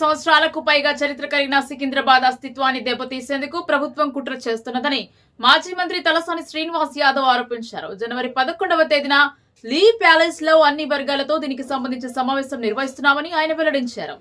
సంవత్సరాలకు పైగా చరిత్ర కలిగిన సికింద్రాబాద్ అస్తిత్వాన్ని దెబ్బతీసేందుకు ప్రభుత్వం కుట్ర చేస్తున్నదని మాజీ మంత్రి తలసాని శ్రీనివాస్ యాదవ్ ఆరోపించారు. జనవరి పదకొండవ తేదీన లీ ప్యాలెస్లో అన్ని వర్గాలతో దీనికి సంబంధించిన సమావేశం నిర్వహిస్తున్నామని ఆయన వెల్లడించారు.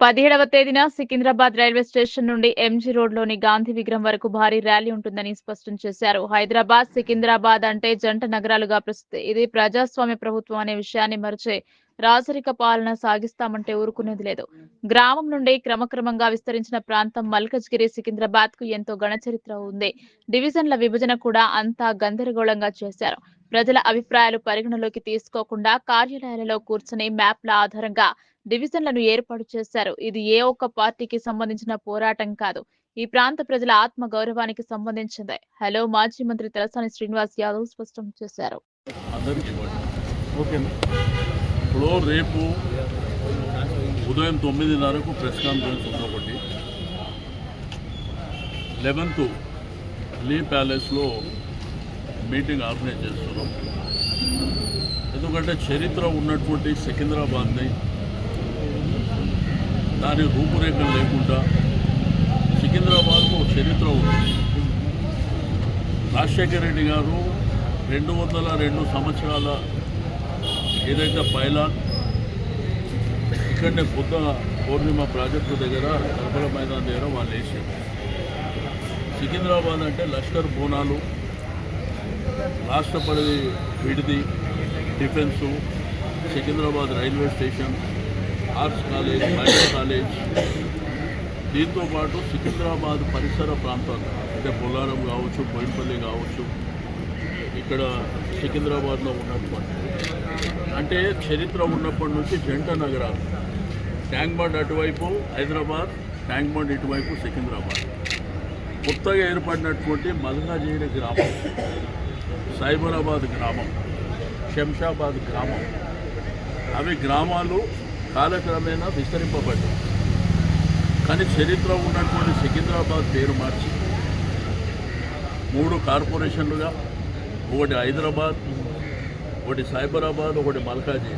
పదిహేడవ తేదీన సికింద్రాబాద్ రైల్వే స్టేషన్ నుండి ఎంజీ రోడ్లోని గాంధీ విగ్రహం వరకు భారీ ర్యాలీ ఉంటుందని స్పష్టం చేశారు. హైదరాబాద్ సికింద్రాబాద్ అంటే జంట నగరాలుగా ప్రసిద్ధి ఇది ప్రజాస్వామ్య ప్రభుత్వం అనే విషయాన్ని మరిచే రాజరిక పాలన సాగిస్తామంటే ఊరుకునేది లేదు. గ్రామం నుండి క్రమక్రమంగా విస్తరించిన ప్రాంతం మల్కజ్గిరి సికింద్రాబాద్కు ఎంతో గణచరిత్ర ఉంది. డివిజన్ల విభజన కూడా అంతా గందరగోళంగా చేశారు. ప్రజల అభిప్రాయాలు పరిగణలోకి తీసుకోకుండా కార్యాలయాలలో కూర్చుని మ్యాప్ల ఆధారంగా డివిజన్లను ఏర్పాటు చేశారు. ఇది ఏ ఒక్క పార్టీకి సంబంధించిన పోరాటం కాదు. ఈ ప్రాంత ప్రజల ఆత్మ గౌరవానికి సంబంధించింది. హలో మాజీ మంత్రి తలసాని శ్రీనివాస్ యాదవ్ స్పష్టం చేశారు. ఇప్పుడు రేపు ఉదయం తొమ్మిదిన్నరకు ప్రెస్ కాన్ఫరెన్స్ ఉంది ఒకటి. లెవెన్త్ లీ ప్యాలెస్లో మీటింగ్ ఆర్గనైజ్ చేస్తున్నాం. ఎందుకంటే చరిత్ర ఉన్నటువంటి సికింద్రాబాద్ని దాని రూపురేఖలు లేకుండా సికింద్రాబాద్కు ఒక చరిత్ర ఉంది. రాజశేఖర రెడ్డి గారు రెండు వందల రెండు సంవత్సరాల ఏదైతే పైలాన్ ఇక్కడనే కొత్త పౌర్ణిమ ప్రాజెక్టు దగ్గర కల్పల మైదాన్ దగ్గర వాళ్ళు వేసారు. సికింద్రాబాద్ అంటే లష్కర్ బోనాలు రాష్ట్ర పరిధి విడిది defence Secunderabad railway station arts college minor college. దీంతో పాటు సికింద్రాబాద్ పరిసర ప్రాంతాలు అంటే బొల్లారం కావచ్చు బోయినపల్లి కావచ్చు ఇక్కడ సికింద్రాబాద్లో ఉన్నటువంటి అంటే చరిత్ర ఉన్నప్పటి నుంచి జంట నగరాలు. ట్యాంక్ బండ్ అటువైపు హైదరాబాద్ ట్యాంక్ బండ్ ఇటువైపు సికింద్రాబాద్. కొత్తగా ఏర్పడినటువంటి మల్కాజిగిరి గ్రామం సైబరాబాద్ గ్రామం శంషాబాద్ గ్రామం. అవి గ్రామాలు కాలక్రమేణా విస్తరింపబడ్డాయి. కానీ చరిత్ర ఉన్నటువంటి సికింద్రాబాద్ పేరు మార్చి మూడు కార్పొరేషన్లుగా ఒకటి హైదరాబాద్ ఒకటి సైబరాబాద్ ఒకటి మల్కాజీ.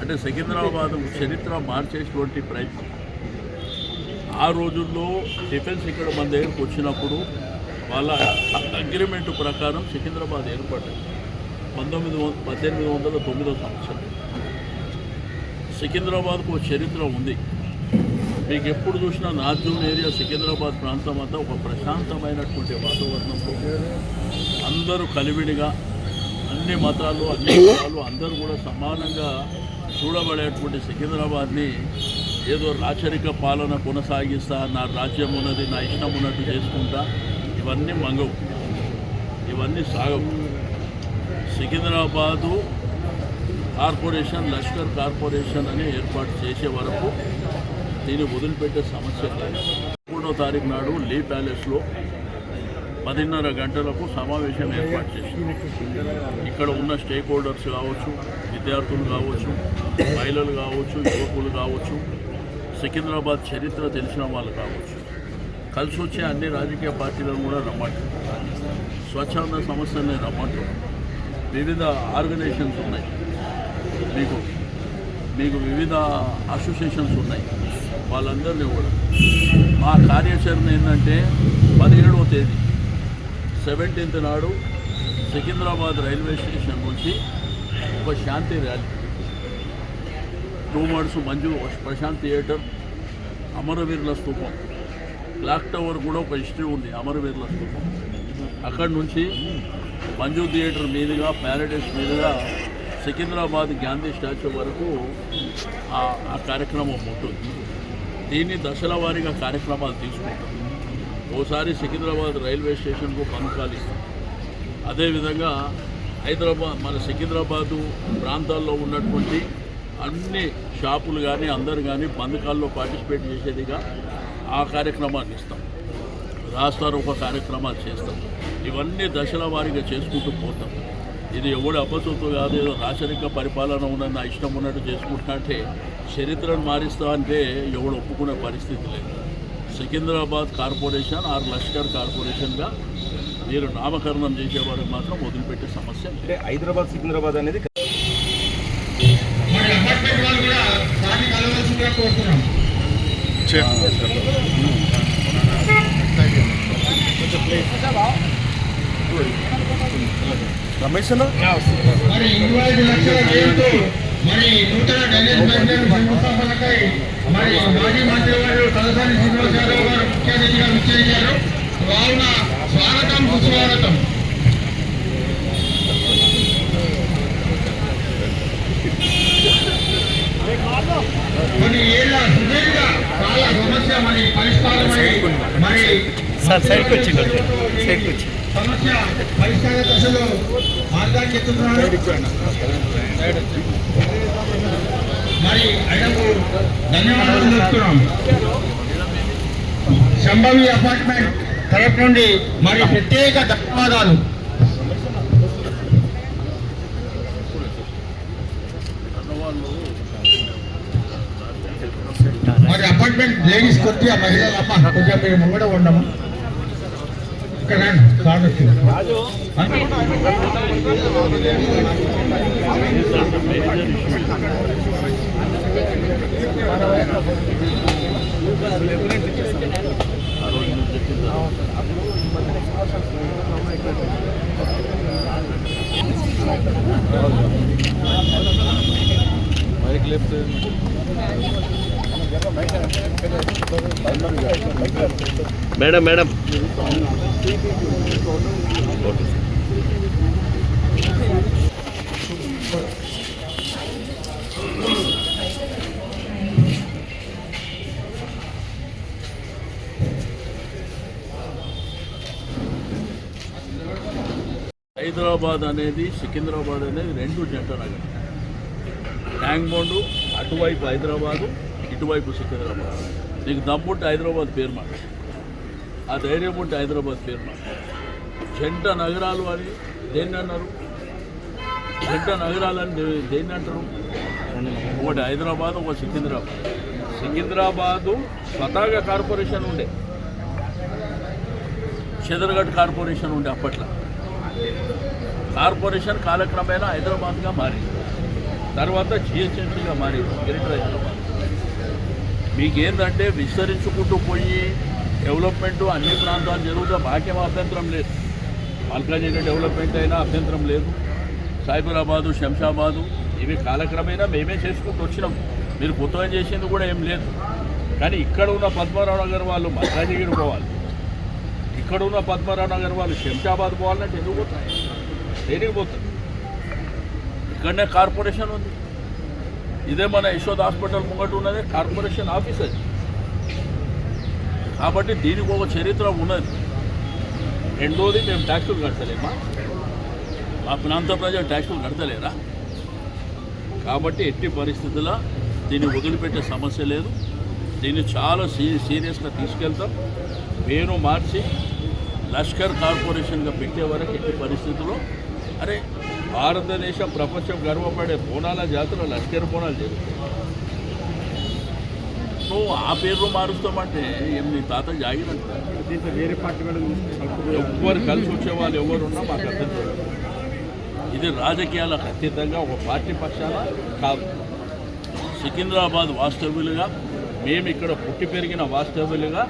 అంటే సికింద్రాబాద్ చరిత్ర మార్చేటువంటి ప్రయత్నం. ఆ రోజుల్లో డిఫెన్స్ ఇక్కడ మన దగ్గరకు వచ్చినప్పుడు వాళ్ళ అగ్రిమెంట్ ప్రకారం సికింద్రాబాద్ ఏర్పడ్డది. పంతొమ్మిది వందల పద్దెనిమిది వందల తొమ్మిదో సంవత్సరం. సికింద్రాబాద్కు ఒక చరిత్ర ఉంది. మీకు ఎప్పుడు చూసినా నార్జూన్ ఏరియా సికింద్రాబాద్ ప్రాంతం అంతా ఒక ప్రశాంతమైనటువంటి వాతావరణంలో అందరూ కలివిడిగా అన్ని మతాలు అన్ని కులాలు అందరూ కూడా సమానంగా చూడబడేటువంటి సికింద్రాబాద్ని ఏదో రాచరిక పాలన కొనసాగిస్తా నా రాజ్యం ఉన్నది నా ఇష్టం ఉన్నట్టు చేసుకుంటా ఇవన్నీ మంగవు. ఇవన్నీ సాగవు. సికింద్రాబాదు కార్పొరేషన్ లష్కర్ కార్పొరేషన్ అని ఏర్పాటు చేసే వరకు దీన్ని వదిలిపెట్టే సమస్య లేదు. మూడో తారీఖు నాడు లీ ప్యాలెస్లో పదిన్నర గంటలకు సమావేశం ఏర్పాటు చేసింది. ఇక్కడ ఉన్న స్టేక్ హోల్డర్స్ కావచ్చు విద్యార్థులు కావచ్చు మహిళలు కావచ్చు యువకులు కావచ్చు సికింద్రాబాద్ చరిత్ర తెలిసిన వాళ్ళు కావచ్చు. కలిసి వచ్చే అన్ని రాజకీయ పార్టీలను కూడా రమ్మంటారు స్వచ్ఛంద సంస్థల్ని రమ్మంటారు వివిధ ఆర్గనైజేషన్స్ ఉన్నాయి. మీకు మీకు వివిధ అసోసియేషన్స్ ఉన్నాయి. వాళ్ళందరినీ కూడా. మా కార్యాచరణ ఏంటంటే పదిహేడవ తేదీ. సెవెంటీన్త్ నాడు సికింద్రాబాద్ రైల్వే స్టేషన్ నుంచి ఒక శాంతి rally. Two Mars Manju Prashanth theatre అమరవీరుల స్థూపం. క్లాక్ టవర్ కూడా ఒక హిస్టరీ ఉంది అమరవీరుల స్థూపం. అక్కడి నుంచి మంజు థియేటర్ మీదుగా ప్యారడైస్ మీదుగా సికింద్రాబాద్ గాంధీ స్టాచ్యూ వరకు ఆ ఆ కార్యక్రమం ఉంటుంది. దీన్ని దశల వారీగా కార్యక్రమాలు తీసుకుంటాం ఓసారి సికింద్రాబాద్ రైల్వే స్టేషన్కు పనుకాలు ఇస్తాం అదేవిధంగా హైదరాబాద్ మన సికింద్రాబాదు ప్రాంతాల్లో ఉన్నటువంటి అన్ని షాపులు కానీ అందరు కానీ బంధకాల్లో పార్టిసిపేట్ చేసేదిగా ఆ కార్యక్రమాన్ని ఇస్తాం. రాస్తారు ఒక కార్యక్రమాలు చేస్తాం. ఇవన్నీ దశల వారీగా చేసుకుంటూ పోతాం. ఇది ఎవడు అపసొత్తు కాదు ఏదో రాచరిక పరిపాలన ఉన్న నా ఇష్టం ఉన్నట్టు చేసుకుంటా అంటే చరిత్రను మారిస్తా అంటే ఎవడు ఒప్పుకునే పరిస్థితి లేదు. సికింద్రాబాద్ కార్పొరేషన్ ఆర్ లష్కర్ కార్పొరేషన్గా మీరు నామకరణం చేసేవారికి మాత్రం వదిలిపెట్టే సమస్య. అంటే హైదరాబాద్ సికింద్రాబాద్ అనేది మరి అపార్ట్మెంట్ వాళ్ళు కూడా దాన్ని కలవలసిందిగా కోరుతున్నాం రమేష్ మరి నూతన డ్రైనేజ్ మెయింటెనెన్స్ శంకుస్థాపనకై మరి మాజీ మంత్రి వారు తలసాని శ్రీనివాస్ యాదవ్ గారు ముఖ్య అతిథిగా విచ్చేశారు. కావున స్వాగతం సుస్వాగతం. కొన్ని ఏళ్ళ సుదీర్ఘ కాల సమస్య మరి పరిష్కారమై మరి సమస్య పరిష్కార దశలో మార్గాన్ని ఎత్తుతున్నారు మరి ఆయనకు ధన్యవాదాలు చెప్తున్నాం. సంభవి అపార్ట్మెంట్ తరఫు నుండి మరి ప్రత్యేక ధన్యవాదాలు. మరి అపార్ట్మెంట్ లేడీస్ కొద్దిగా మహిళలు అమ్మ కొద్దిగా మీరు ముంగడ ఉండము. ఇక్కడ రోజు. మీరు లెఫ్ట్ మేడం మేడం. హైదరాబాద్ అనేది సికింద్రాబాద్ అనేది రెండు జంట నగరం. ట్యాంక్ బోండు అటువైపు హైదరాబాదు ఇటువైపు సికింద్రాబాద్. నీకు దమ్ముంటే హైదరాబాద్ పేరు మాట ఆ ధైర్యం ఉంటే హైదరాబాద్ పేరు మాట జంట నగరాలు అని దేన్ని అన్నారు? జంట నగరాలు అని దేన్ని అంటారు? ఒకటి హైదరాబాద్ ఒక సికింద్రాబాద్. సికింద్రాబాదు స్వతహాగా కార్పొరేషన్ ఉండే. చదరగఢ్ కార్పొరేషన్ ఉండే అప్పట్లో. కార్పొరేషన్ కాలక్రమేణా హైదరాబాద్గా మారింది. తర్వాత జిహెచ్ఎంసీగా మారింది గ్రేటర్ హైదరాబాద్. మీకేందంటే విస్తరించుకుంటూ పోయి డెవలప్మెంట్ అన్ని ప్రాంతాలు జరుగుతా మాకేం అభ్యంతరం లేదు. మల్కాజిగిరి డెవలప్మెంట్ అయినా అభ్యంతరం లేదు. సైబరాబాదు శంషాబాదు ఇవి కాలక్రమేణా మేమే చేసుకుంటూ వచ్చినాం. మీరు కొత్తగా చేసింది కూడా ఏం లేదు. కానీ ఇక్కడ ఉన్న పద్మారావు నగర్ వాళ్ళు మల్కాజిగిరి పోవాలి. ఇక్కడ ఉన్న పద్మరావు నగర్ వాళ్ళు శంషాబాద్ పోవాలంటే ఎందుకు పోతారు? దేనికి పోతారు? ఇక్కడనే కార్పొరేషన్ ఉంది. ఇదే మన యశోద్ హాస్పిటల్ ముంగట ఉన్నదే కార్పొరేషన్ ఆఫీస్ అది. కాబట్టి దీనికి ఒక చరిత్ర ఉన్నది. రెండోది మేము ట్యాక్సులు కడతలేమా మా ప్రాంత ప్రజలు ట్యాక్సులు కడతలేరా? కాబట్టి ఎట్టి పరిస్థితుల్లో దీన్ని వదిలిపెట్టే సమస్య లేదు. దీన్ని చాలా సీ సీరియస్గా తీసుకెళ్తాం. పేరు మార్చి లష్కర్ కార్పొరేషన్గా పెట్టే వరకు ఎట్టి పరిస్థితుల్లో. అరే భారతదేశం ప్రపంచం గర్వపడే బోనాల జాతర లష్కర్ బోనాలు జరుగుతాయి. నువ్వు ఆ పేరు మారుస్తామంటే ఏం నీ తాత జాగిరంట దీంట్లో వేరే పార్టీ ఎవ్వరు కలిసి వచ్చే వాళ్ళు ఎవరున్నా మాకు అర్థం ఇది రాజకీయాలకు అతీతంగా ఒక పార్టీ పక్షాన కాదు. సికింద్రాబాద్ వాస్తవ్యులుగా మేము ఇక్కడ పుట్టి పెరిగిన వాస్తవ్యులుగా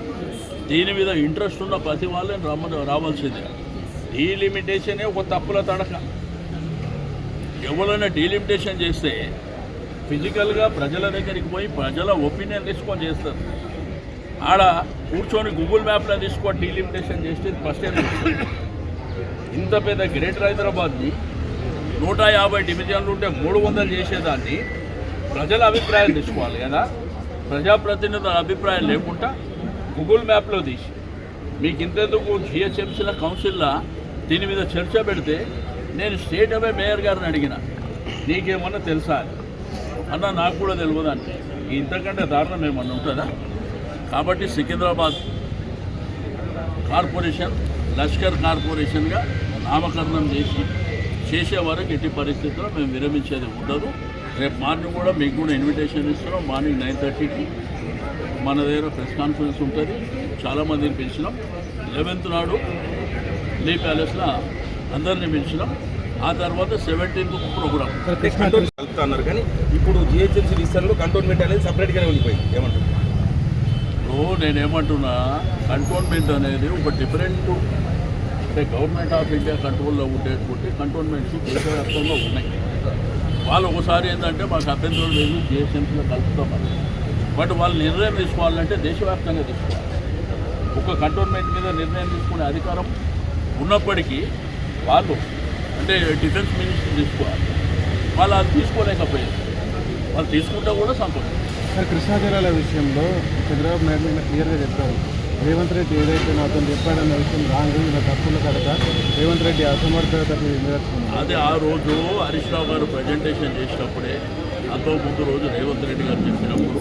దీని మీద ఇంట్రెస్ట్ ఉన్న ప్రతి వాళ్ళని రమ్మ రావాల్సిందే. డీలిమిటేషనే ఒక తప్పుల తడక. ఎవరైనా డీలిమిటేషన్ చేస్తే ఫిజికల్గా ప్రజల దగ్గరికి పోయి ప్రజల ఒపీనియన్ తీసుకొని చేస్తారు. ఆడ కూర్చొని గూగుల్ మ్యాప్లో తీసుకొని డీలిమిటేషన్ చేస్తే ఫస్ట్ టైం ఇంత పెద్ద గ్రేటర్ హైదరాబాద్ని నూట యాభై డివిజన్లు ఉంటే మూడు వందలు చేసేదాన్ని. ప్రజల అభిప్రాయం తీసుకోవాలి కదా? ప్రజాప్రతినిధుల అభిప్రాయం లేకుండా గూగుల్ మ్యాప్లో తీసి మీకు ఇంతెందుకు జిహెచ్ఎంసీల కౌన్సిల్లో దీని మీద చర్చ పెడితే నేను స్టేట్ అవే మేయర్ గారిని అడిగిన నీకేమన్నా తెలుసా? అన్న నాకు కూడా తెలియదు అంటే ఇంతకంటే దారుణం ఏమన్నా ఉంటుందా? కాబట్టి సికింద్రాబాద్ కార్పొరేషన్ లష్కర్ కార్పొరేషన్గా నామకరణం చేసి చేసే వరకు ఎట్టి పరిస్థితుల్లో మేము విరమించేది ఉండదు. రేపు మార్నింగ్ కూడా మీకు కూడా ఇన్విటేషన్ ఇస్తున్నాం. మార్నింగ్ నైన్ థర్టీకి మన దగ్గర ప్రెస్ కాన్ఫరెన్స్ ఉంటుంది. చాలామందిని పిలిచినాం. లెవెన్త్ నాడు లీ ప్యాలెస్లో అందరినీ పిలిచినాం. ఆ తర్వాత సెవెంటీన్త్ ప్రోగ్రామ్ అన్నారు కానీ ఇప్పుడు జిహెచ్ఎంసీ విస్తరణలో కంటోన్మెంట్ అనేది సపరేట్గానే ఉండిపోయింది. ఏమంటారు? ఇప్పుడు నేనేమంటున్నా కంటోన్మెంట్ అనేది ఒక డిఫరెంట్ అంటే గవర్నమెంట్ ఆఫ్ ఇండియా కంట్రోల్లో ఉండేటువంటి కంటోన్మెంట్స్ దేశవ్యాప్తంగా ఉన్నాయి. వాళ్ళు ఒకసారి ఏంటంటే మాకు అభ్యంతరం లేదు జిఎస్ఎంసీలో కలుపుతామని బట్ వాళ్ళు నిర్ణయం తీసుకోవాలంటే దేశవ్యాప్తంగా తీసుకోవాలి. ఒక కంటోన్మెంట్ మీద నిర్ణయం తీసుకునే అధికారం ఉన్నప్పటికీ వాళ్ళు అంటే డిఫెన్స్ మినిస్టర్ తీసుకోవాలి. వాళ్ళు అది తీసుకోలేకపోయారు. వాళ్ళు తీసుకుంటే కూడా సంతోషం. సార్ కృష్ణా జిల్లాల విషయంలో చంద్రబాబు నాయుడు క్లియర్గా చెప్పారు. రేవంత్ రెడ్డి ఏదైతే నాతో చెప్పాడన్న విషయం రాంగ్ ఇలా తప్పుల కనుక రేవంత్ రెడ్డి అసమర్థత అదే ఆ రోజు హరీష్ రావు గారు ప్రజెంటేషన్ చేసినప్పుడే అంతో ముందు రోజు రేవంత్ రెడ్డి గారు చెప్పినప్పుడు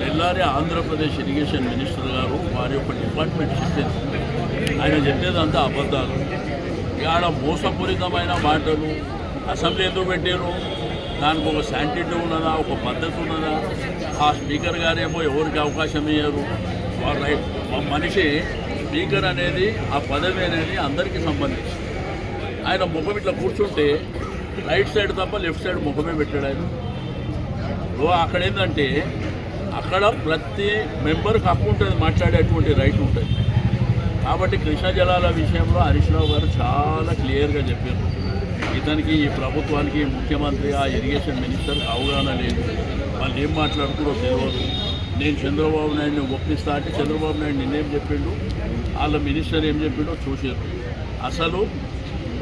తెల్లారి ఆంధ్రప్రదేశ్ ఇరిగేషన్ మినిస్టర్ గారు వారి యొక్క డిపార్ట్మెంట్ చెప్పింది ఆయన చెప్పేదంతా అబద్ధాలు. ఇవాళ మోసపూరితమైన మాటలు అసెంబ్లీ ఎందుకు పెట్టారు దానికి ఒక శాంటిటీ ఉన్నదా? ఒక పద్ధతి ఉన్నదా? ఆ స్పీకర్ గారేమో ఎవరికి అవకాశం ఇయ్యరు? రైట్ మనిషి స్పీకర్ అనేది ఆ పదవి అనేది అందరికీ సంబంధించి. ఆయన ముఖం ఇట్లా కూర్చుంటే రైట్ సైడ్ తప్ప లెఫ్ట్ సైడ్ ముఖమే పెట్టాడు ఆయన. అక్కడ ఏంటంటే అక్కడ ప్రతి మెంబర్కి హక్కు ఉంటుంది మాట్లాడేటువంటి రైట్ ఉంటుంది. కాబట్టి కృష్ణా జలాల విషయంలో హరీష్ రావు గారు చాలా క్లియర్గా చెప్పారు. ఇతనికి ఈ ప్రభుత్వానికి ముఖ్యమంత్రి ఆ ఇరిగేషన్ మినిస్టర్ అవగాహన లేదు. వాళ్ళు ఏం మాట్లాడుతున్నారో తెలియదు. నేను చంద్రబాబు నాయుడిని ఒప్పిస్తా అంటే చంద్రబాబు నాయుడు నిన్నేం చెప్పిండు? వాళ్ళ మినిస్టర్ ఏం చెప్పిండో చూసారు అసలు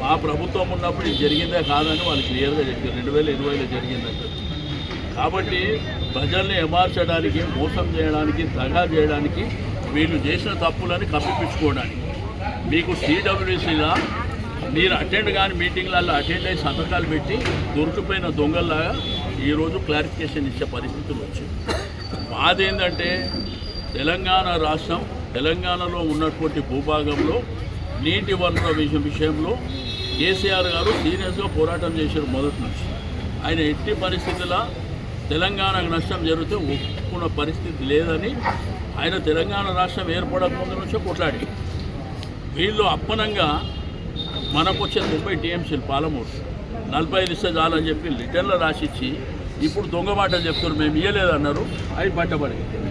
మా ప్రభుత్వం ఉన్నప్పుడు ఇది జరిగిందే కాదని వాళ్ళు క్లియర్గా చెప్పారు. రెండు వేల ఇరవైలో జరిగిందంటే కాబట్టి ప్రజల్ని ఎమార్చడానికి మోసం చేయడానికి దగా చేయడానికి వీళ్ళు చేసిన తప్పులని కప్పిపించుకోవడానికి మీకు సిడబ్ల్యూసీలా మీరు అటెండ్ కాని మీటింగ్లలో అటెండ్ అయ్యి సంతకాలు పెట్టి దొరికిపోయిన దొంగల్లాగా ఈరోజు క్లారిఫికేషన్ ఇచ్చే పరిస్థితులు వచ్చాయి. అదేంటంటే తెలంగాణ రాష్ట్రం తెలంగాణలో ఉన్నటువంటి భూభాగంలో నీటి వనరుల విషయం విషయంలో కేసీఆర్ గారు సీరియస్గా పోరాటం చేశారు మొదటి నుంచి. ఆయన ఎట్టి పరిస్థితుల తెలంగాణకు నష్టం జరిగితే ఒప్పుకున్న పరిస్థితి లేదని ఆయన తెలంగాణ రాష్ట్రం ఏర్పడకముందు నుంచే కొట్లాడి వీళ్ళు అప్పనంగా మనకు వచ్చే ముప్పై టీఎంసీలు పాలమూరు నలభై ఐదు ఇస్తే చాలని చెప్పి రిటర్న్లో రాసిచ్చి ఇప్పుడు దొంగ మాటలు చెప్తున్నారు మేము ఇయ్యలేదన్నారు. అవి బట్టబడి.